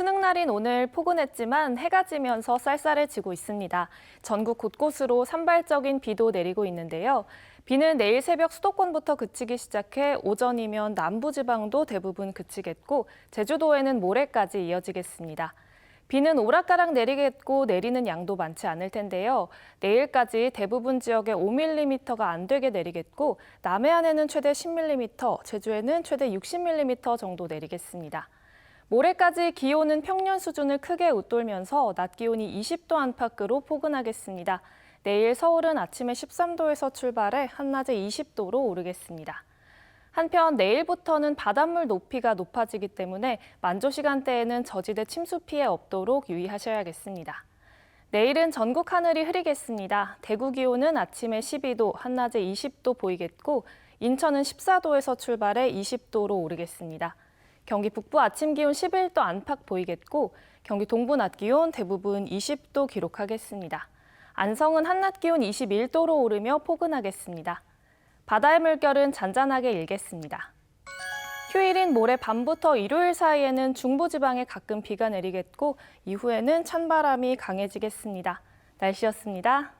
수능 날인 오늘 포근했지만 해가 지면서 쌀쌀해지고 있습니다. 전국 곳곳으로 산발적인 비도 내리고 있는데요. 비는 내일 새벽 수도권부터 그치기 시작해 오전이면 남부지방도 대부분 그치겠고 제주도에는 모레까지 이어지겠습니다. 비는 오락가락 내리겠고 내리는 양도 많지 않을 텐데요. 내일까지 대부분 지역에 5mm가 안 되게 내리겠고 남해안에는 최대 10mm, 제주에는 최대 60mm 정도 내리겠습니다. 모레까지 기온은 평년 수준을 크게 웃돌면서 낮 기온이 20도 안팎으로 포근하겠습니다. 내일 서울은 아침에 13도에서 출발해 한낮에 20도로 오르겠습니다. 한편 내일부터는 바닷물 높이가 높아지기 때문에 만조 시간대에는 저지대 침수 피해 없도록 유의하셔야겠습니다. 내일은 전국 하늘이 흐리겠습니다. 대구 기온은 아침에 12도, 한낮에 20도 보이겠고 인천은 14도에서 출발해 20도로 오르겠습니다. 경기 북부 아침 기온 11도 안팎 보이겠고 경기 동부 낮 기온 대부분 20도 기록하겠습니다. 안성은 한낮 기온 21도로 오르며 포근하겠습니다. 바다의 물결은 잔잔하게 일겠습니다. 휴일인 모레 밤부터 일요일 사이에는 중부지방에 가끔 비가 내리겠고 이후에는 찬바람이 강해지겠습니다. 날씨였습니다.